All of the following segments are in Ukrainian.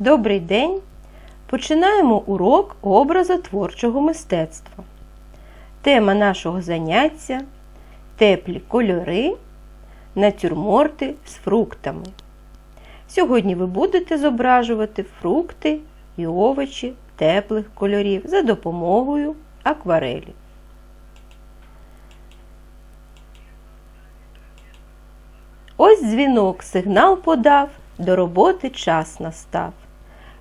Добрий день! Починаємо урок образотворчого мистецтва. Тема нашого заняття теплі кольори, натюрморти з фруктами. Сьогодні ви будете зображувати фрукти і овочі теплих кольорів за допомогою акварелі. Ось дзвінок сигнал подав, до роботи час настав.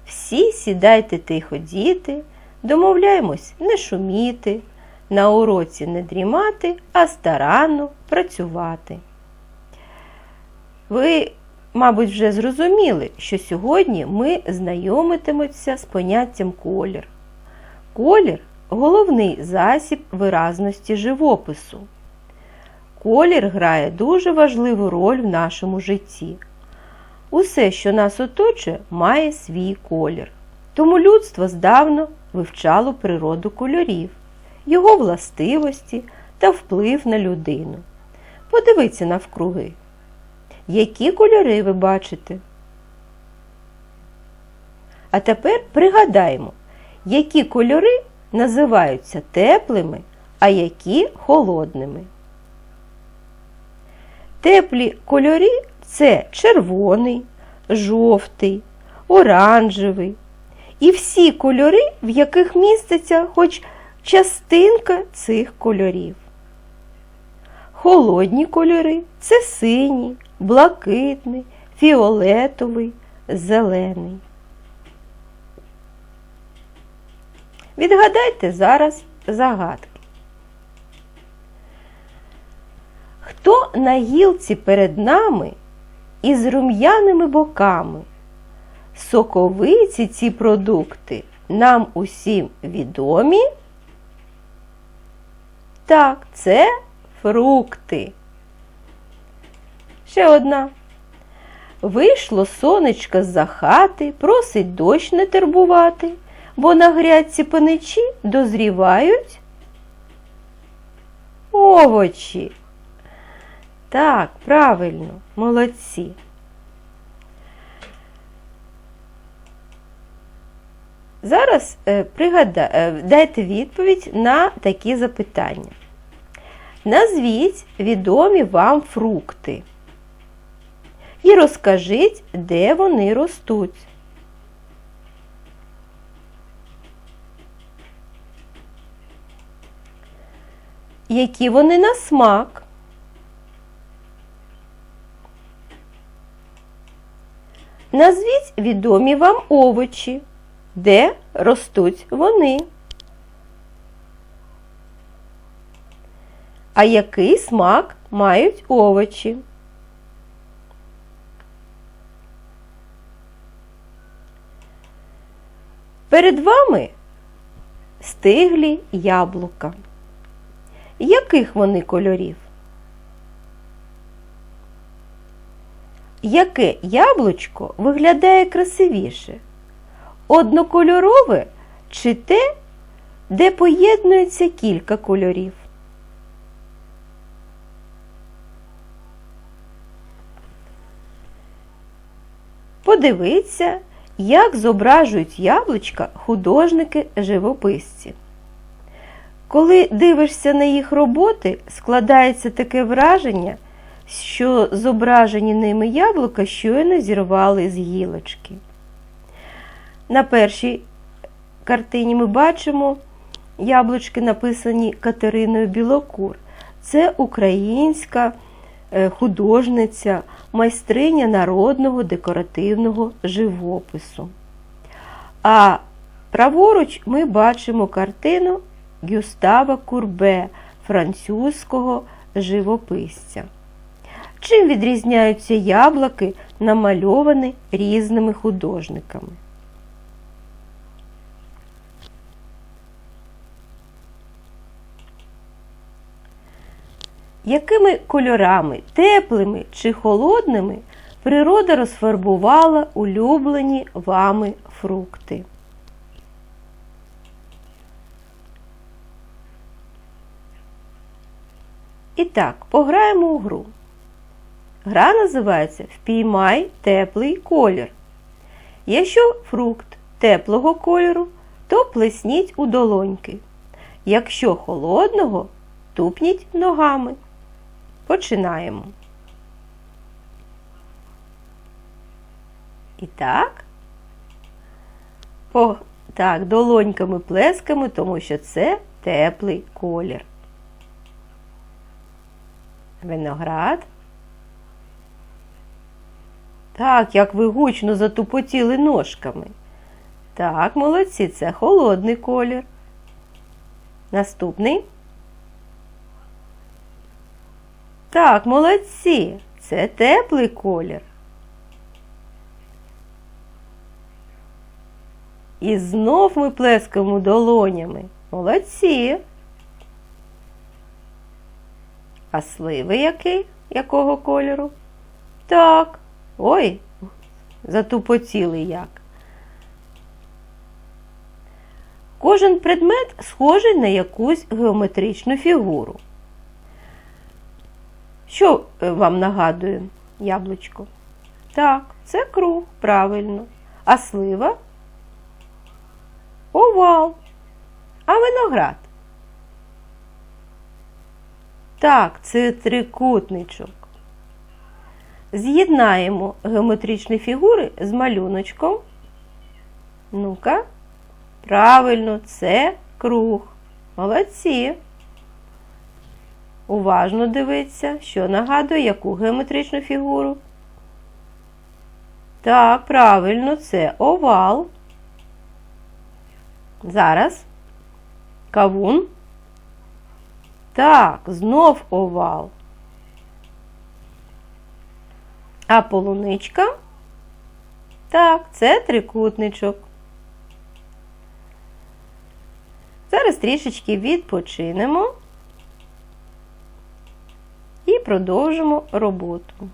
Всі сідайте тихо, діти, домовляємось не шуміти, на уроці не дрімати, а старанно працювати. Ви, мабуть, вже зрозуміли, що сьогодні ми знайомитимемося з поняттям колір. Колір головний засіб виразності живопису. Колір грає дуже важливу роль в нашому житті. Усе, що нас оточує, має свій колір. Тому людство здавна вивчало природу кольорів, його властивості та вплив на людину. Подивіться навкруги. Які кольори ви бачите? А тепер пригадаємо, які кольори називаються теплими, а які холодними. Теплі кольори це червоний, жовтий, оранжевий і всі кольори, в яких міститься хоч частинка цих кольорів. Холодні кольори це синій, блакитний, фіолетовий, зелений. Відгадайте зараз загадки. Хто на гілці перед нами із рум'яними боками? Соковиці ці продукти нам усім відомі? Так, це фрукти. Ще одна. Вийшло сонечко з-за хати, просить дощ не турбувати, бо на грядці паничі дозрівають овочі. Так, правильно, молодці. Зараз е, пригада... е, дайте відповідь на такі запитання. Назвіть відомі вам фрукти і розкажіть, де вони ростуть. Які вони на смак? Назвіть відомі вам овочі, де ростуть вони. А який смак мають овочі? Перед вами стиглі яблука. Яких вони кольорів? Яке яблучко виглядає красивіше? Однокольорове чи те, де поєднується кілька кольорів? Подивіться, як зображують яблучка художники-живописці. Коли дивишся на їх роботи, складається таке враження, що зображені ними яблука щойно зірвали з гілочки. На першій картині ми бачимо яблучки, написані Катериною Білокур. Це українська е, художниця, майстриня народного декоративного живопису. А праворуч ми бачимо картину Гюстава Курбе, французького живописця. Чим відрізняються яблуки, намальовані різними художниками? Якими кольорами, теплими чи холодними, природа розфарбувала улюблені вами фрукти? І так, пограємо у гру. Гра називається Впіймай теплий колір. Якщо фрукт теплого кольору, то плесніть у долоньки. Якщо холодного, тупніть ногами. Починаємо. І так. По, так, долоньками плесками, тому що це теплий колір. Виноград. Так, як ви гучно затупотіли ножками. Так, молодці, це холодний колір. Наступний. Так, молодці, це теплий колір. І знов ми плескаємо долонями. Молодці. А сливи який? Якого кольору? Так. Ой, затупотіли як. Кожен предмет схожий на якусь геометричну фігуру. Що е, вам нагадує яблучко? Так, це круг, правильно. А слива? Овал. А виноград? Так, це трикутничок. З'єднаємо геометричні фігури з малюночком. Ну-ка, правильно, це круг. Молодці. Уважно дивіться, що нагадує, яку геометричну фігуру. Так, правильно, це овал. Зараз кавун. Так, знов овал. А полуничка? Так, це трикутничок. Зараз трішечки відпочинемо і продовжимо роботу.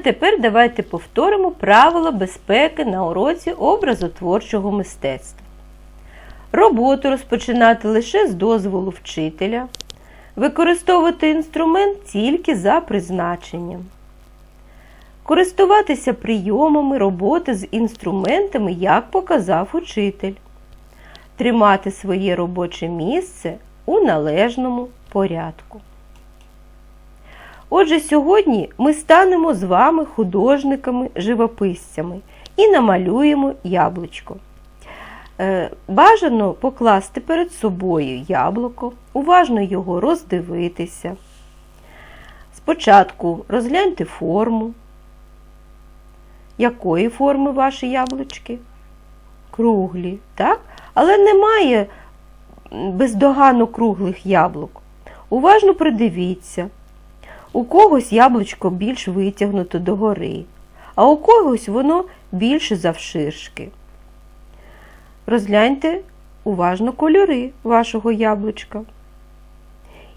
Тепер давайте повторимо правила безпеки на уроці образотворчого мистецтва. Роботу розпочинати лише з дозволу вчителя. Використовувати інструмент тільки за призначенням. Користуватися прийомами роботи з інструментами, як показав учитель. Тримати своє робоче місце у належному порядку. Отже, сьогодні ми станемо з вами художниками-живописцями і намалюємо яблучко. Е, Бажано покласти перед собою яблуко, уважно його роздивитися. Спочатку розгляньте форму. Якої форми ваші яблучки? Круглі, так? Але немає бездоганно круглих яблук. Уважно придивіться. У когось яблучко більш витягнуто догори, а у когось воно більше завширшки. Розгляньте уважно кольори вашого яблучка.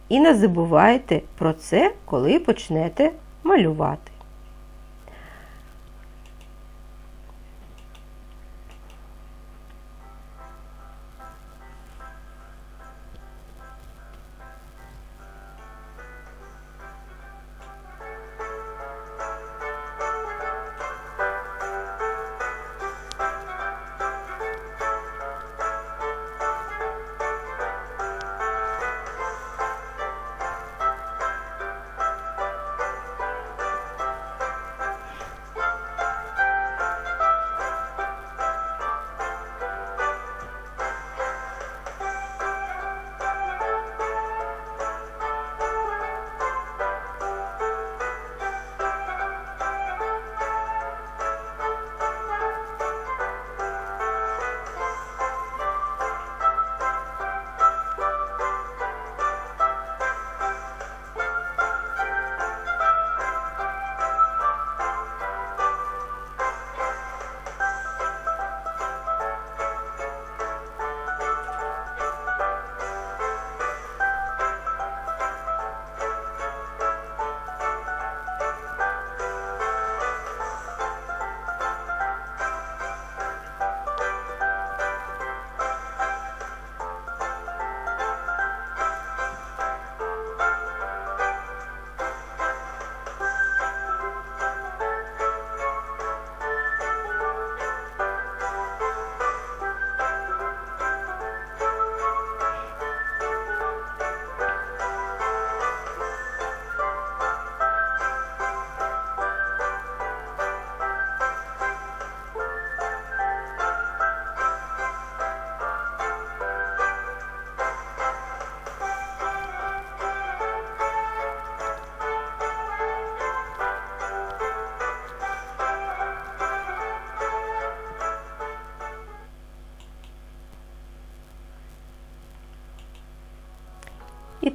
І не забувайте про це, коли почнете малювати.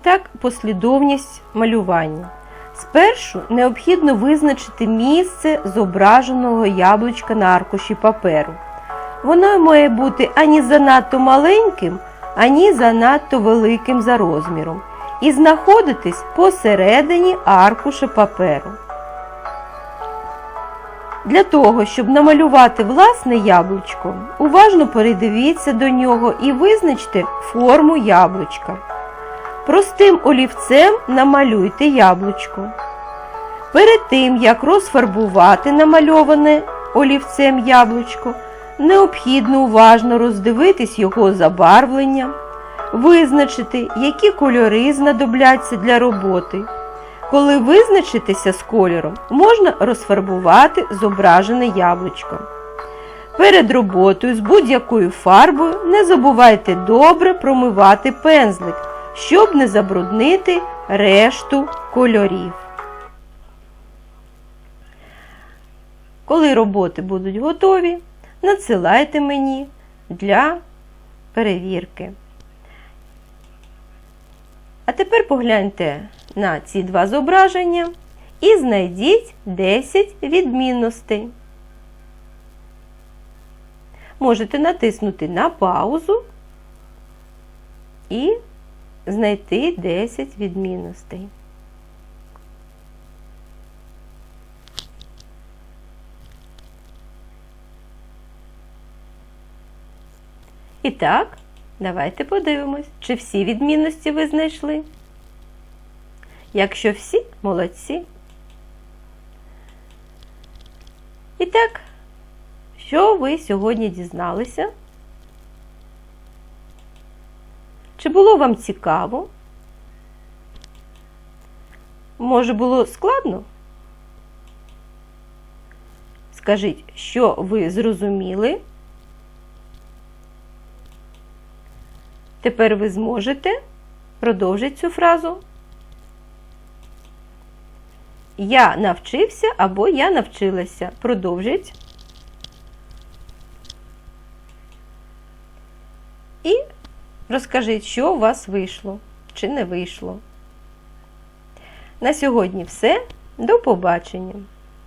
Так, послідовність малювання. Спершу необхідно визначити місце зображеного яблучка на аркуші паперу. Воно має бути ані занадто маленьким, ані занадто великим за розміром, і знаходитись посередині аркуша паперу. Для того, щоб намалювати власне яблучко, уважно передивіться до нього і визначте форму яблучка. Простим олівцем намалюйте яблучко. Перед тим, як розфарбувати намальоване олівцем яблучко, необхідно уважно роздивитись його забарвлення, визначити, які кольори знадобляться для роботи. Коли визначитеся з кольором, можна розфарбувати зображене яблучко. Перед роботою з будь-якою фарбою не забувайте добре промивати пензлик, щоб не забруднити решту кольорів. Коли роботи будуть готові, надсилайте мені для перевірки. А тепер погляньте на ці два зображення і знайдіть 10 відмінностей. Можете натиснути на паузу і знайти 10 відмінностей. І так, давайте подивимось, чи всі відмінності ви знайшли. Якщо всі, молодці. І так, що ви сьогодні дізналися? Чи було вам цікаво? Може, було складно? Скажіть, що ви зрозуміли? Тепер ви зможете продовжити цю фразу. Я навчився або я навчилася. Продовжіть. І розкажіть, що у вас вийшло чи не вийшло. На сьогодні все. До побачення!